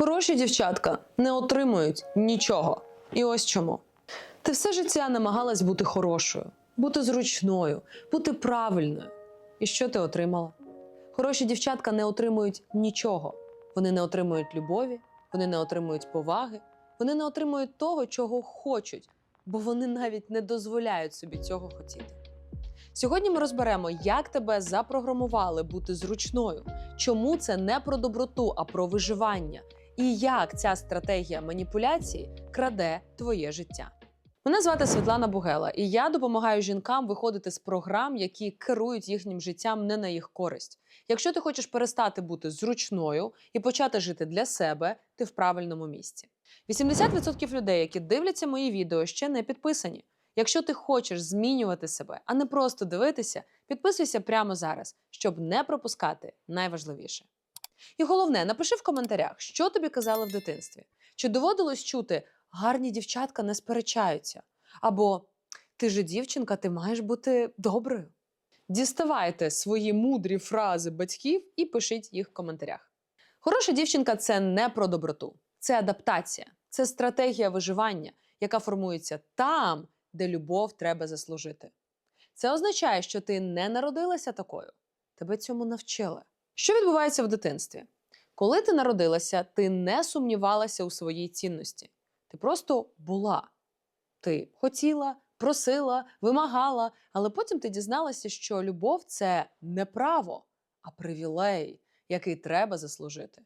Хороші дівчатка не отримують нічого. І ось чому. Ти все життя намагалась бути хорошою, бути зручною, бути правильною. І що ти отримала? Хороші дівчатка не отримують нічого. Вони не отримують любові, вони не отримують поваги, вони не отримують того, чого хочуть, бо вони навіть не дозволяють собі цього хотіти. Сьогодні ми розберемо, як тебе запрограмували бути зручною, чому це не про доброту, а про виживання, і як ця стратегія маніпуляції краде твоє життя. Мене звати Світлана Бугела, і я допомагаю жінкам виходити з програм, які керують їхнім життям не на їх користь. Якщо ти хочеш перестати бути зручною і почати жити для себе, ти в правильному місці. 80% людей, які дивляться мої відео, ще не підписані. Якщо ти хочеш змінювати себе, а не просто дивитися, підписуйся прямо зараз, щоб не пропускати найважливіше. І головне, напиши в коментарях, що тобі казали в дитинстві. Чи доводилось чути гарні дівчатка не сперечаються? Або ти же дівчинка, ти маєш бути доброю. Діставайте свої мудрі фрази батьків і пишіть їх в коментарях. Хороша дівчинка це не про доброту, це адаптація, це стратегія виживання, яка формується там, де любов треба заслужити. Це означає, що ти не народилася такою, тебе цьому навчили. Що відбувається в дитинстві? Коли ти народилася, ти не сумнівалася у своїй цінності. Ти просто була. Ти хотіла, просила, вимагала, але потім ти дізналася, що любов це не право, а привілей, який треба заслужити.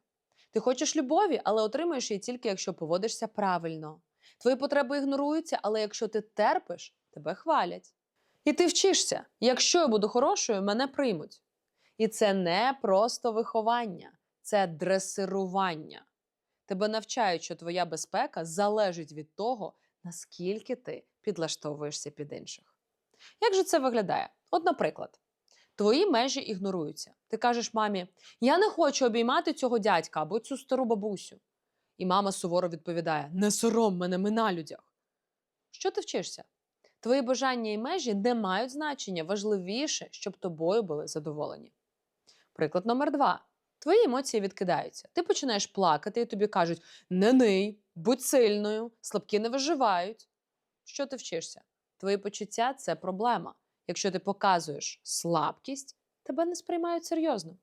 Ти хочеш любові, але отримаєш її тільки якщо поводишся правильно. Твої потреби ігноруються, але якщо ти терпиш, тебе хвалять. І ти вчишся. Якщо я буду хорошою, мене приймуть. І це не просто виховання, це дресирування. Тебе навчають, що твоя безпека залежить від того, наскільки ти підлаштовуєшся під інших. Як же це виглядає? От, наприклад, твої межі ігноруються. Ти кажеш мамі: Я не хочу обіймати цього дядька або цю стару бабусю. І мама суворо відповідає: Не сором мене, ми на людях. Що ти вчишся? Твої бажання і межі не мають значення. Важливіше, щоб тобою були задоволені. Приклад номер два. Твої емоції відкидаються. Ти починаєш плакати, і тобі кажуть: не ний, будь сильною, слабкі не виживають. Що ти вчишся? Твої почуття це проблема. Якщо ти показуєш слабкість, тебе не сприймають серйозно.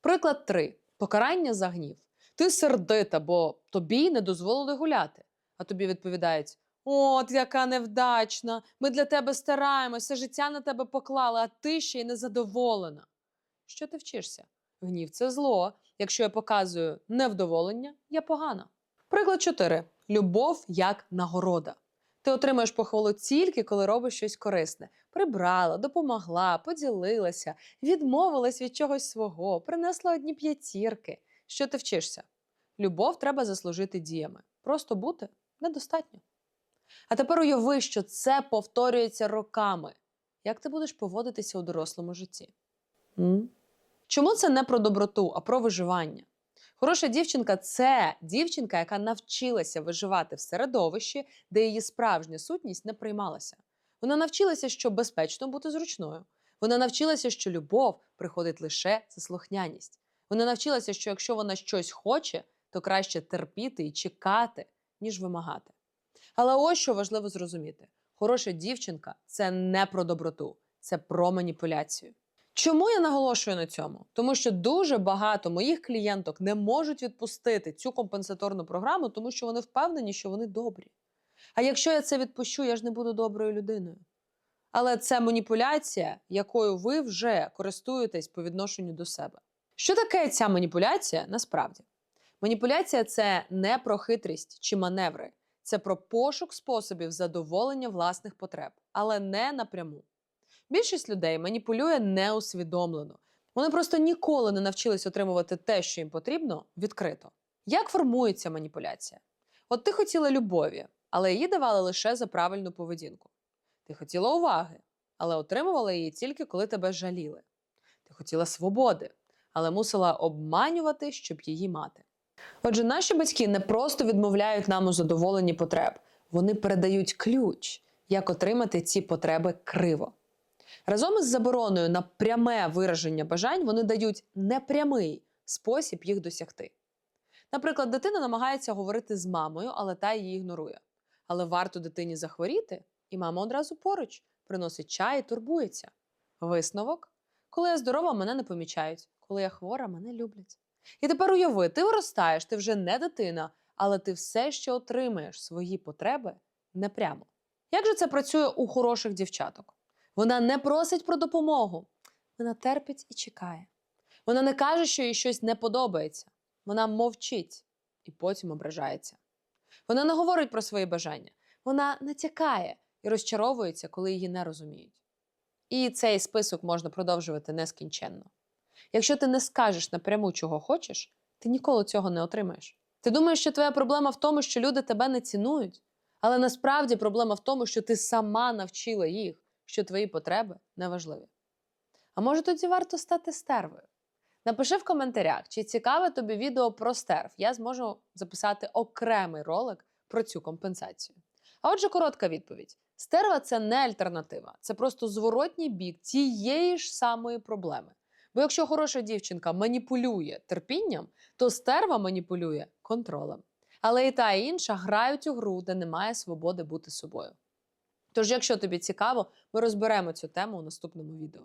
Приклад 3. Покарання за гнів. Ти сердита, бо тобі не дозволили гуляти. А тобі відповідають: От, яка невдачна! Ми для тебе стараємося, життя на тебе поклали, а ти ще й незадоволена. Що ти вчишся? Гнів це зло. Якщо я показую невдоволення, я погана. Приклад 4. Любов як нагорода. Ти отримаєш похвалу тільки, коли робиш щось корисне. Прибрала, допомогла, поділилася, відмовилась від чогось свого, принесла одні п'ятірки. Що ти вчишся? Любов треба заслужити діями. Просто бути недостатньо. А тепер уяви, що це повторюється роками. Як ти будеш поводитися у дорослому житті? Чому це не про доброту, а про виживання? Хороша дівчинка це дівчинка, яка навчилася виживати в середовищі, де її справжня сутність не приймалася. Вона навчилася, що безпечно бути зручною. Вона навчилася, що любов приходить лише за слухняність. Вона навчилася, що якщо вона щось хоче, то краще терпіти і чекати, ніж вимагати. Але ось що важливо зрозуміти: хороша дівчинка це не про доброту, це про маніпуляцію. Чому я наголошую на цьому? Тому що дуже багато моїх клієнток не можуть відпустити цю компенсаторну програму, тому що вони впевнені, що вони добрі. А якщо я це відпущу, я ж не буду доброю людиною. Але це маніпуляція, якою ви вже користуєтесь по відношенню до себе. Що таке ця маніпуляція насправді? Маніпуляція це не про хитрість чи маневри, це про пошук способів задоволення власних потреб, але не напряму. Більшість людей маніпулює неусвідомлено. Вони просто ніколи не навчились отримувати те, що їм потрібно, відкрито. Як формується маніпуляція? От ти хотіла любові, але її давали лише за правильну поведінку. Ти хотіла уваги, але отримувала її тільки коли тебе жаліли. Ти хотіла свободи, але мусила обманювати, щоб її мати. Отже, наші батьки не просто відмовляють нам у задоволенні потреб, вони передають ключ, як отримати ці потреби криво. Разом із забороною на пряме вираження бажань вони дають непрямий спосіб їх досягти. Наприклад, дитина намагається говорити з мамою, але та її ігнорує. Але варто дитині захворіти, і мама одразу поруч приносить чай і турбується. Висновок: коли я здорова, мене не помічають, коли я хвора, мене люблять. І тепер уяви, ти виростаєш, ти вже не дитина, але ти все ще отримаєш свої потреби непрямо. Як же це працює у хороших дівчаток? Вона не просить про допомогу, вона терпить і чекає. Вона не каже, що їй щось не подобається. Вона мовчить і потім ображається. Вона не говорить про свої бажання, вона натякає і розчаровується, коли її не розуміють. І цей список можна продовжувати нескінченно. Якщо ти не скажеш напряму, чого хочеш, ти ніколи цього не отримаєш. Ти думаєш, що твоя проблема в тому, що люди тебе не цінують, але насправді проблема в тому, що ти сама навчила їх, що твої потреби неважливі. А може тоді варто стати стервою? Напиши в коментарях, чи цікаве тобі відео про стерв. Я зможу записати окремий ролик про цю компенсацію. А отже, коротка відповідь: стерва це не альтернатива, це просто зворотній бік тієї ж самої проблеми. Бо якщо хороша дівчинка маніпулює терпінням, то стерва маніпулює контролем. Але і та, і інша грають у гру, де немає свободи бути собою. Тож, якщо тобі цікаво, ми розберемо цю тему у наступному відео.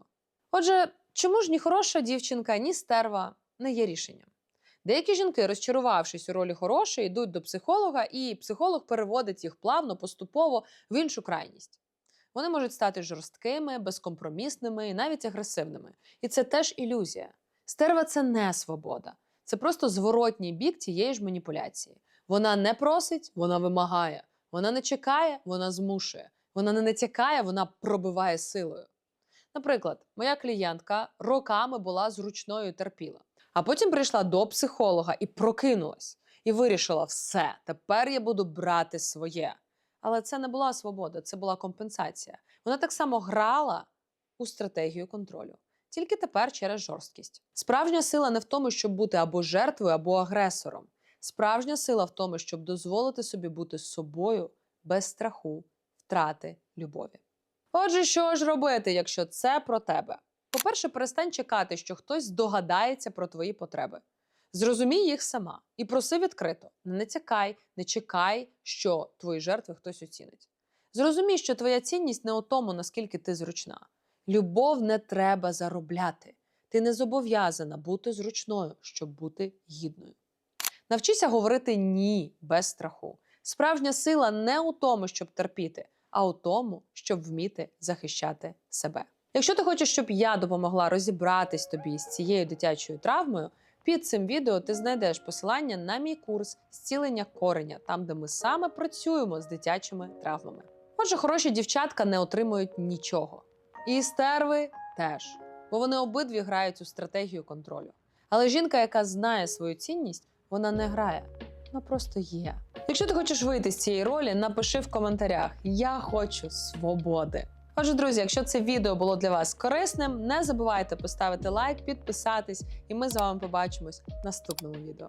Отже, чому ж ні хороша дівчинка, ні стерва не є рішенням? Деякі жінки, розчарувавшись у ролі хорошої, йдуть до психолога, і психолог переводить їх плавно, поступово в іншу крайність. Вони можуть стати жорсткими, безкомпромісними і навіть агресивними. І це теж ілюзія. Стерва це не свобода, це просто зворотній бік тієї ж маніпуляції. Вона не просить, вона вимагає. Вона не чекає, вона змушує. Вона не натякає, вона пробиває силою. Наприклад, моя клієнтка роками була зручною терпіла, а потім прийшла до психолога і прокинулась, і вирішила: все, тепер я буду брати своє. Але це не була свобода, це була компенсація. Вона так само грала у стратегію контролю, тільки тепер через жорсткість. Справжня сила не в тому, щоб бути або жертвою, або агресором. Справжня сила в тому, щоб дозволити собі бути собою без страху, втрати любові. Отже, що ж робити, якщо це про тебе? По-перше, перестань чекати, що хтось здогадається про твої потреби. Зрозумій їх сама і проси відкрито. Не натякай, не чекай, що твої жертви хтось оцінить. Зрозумій, що твоя цінність не у тому, наскільки ти зручна. Любов не треба заробляти. Ти не зобов'язана бути зручною, щоб бути гідною. Навчися говорити ні без страху. Справжня сила не у тому, щоб терпіти, а у тому, щоб вміти захищати себе. Якщо ти хочеш, щоб я допомогла розібратись тобі з цією дитячою травмою, під цим відео ти знайдеш посилання на мій курс зцілення кореня, там де ми саме працюємо з дитячими травмами. Отже, хороші дівчатка не отримують нічого. І стерви теж, бо вони обидві грають у стратегію контролю. Але жінка, яка знає свою цінність, вона не грає, вона просто є. Якщо ти хочеш вийти з цієї ролі, напиши в коментарях: Я хочу свободи. Отже, друзі, якщо це відео було для вас корисним, не забувайте поставити лайк, підписатись, і ми з вами побачимось в наступному відео.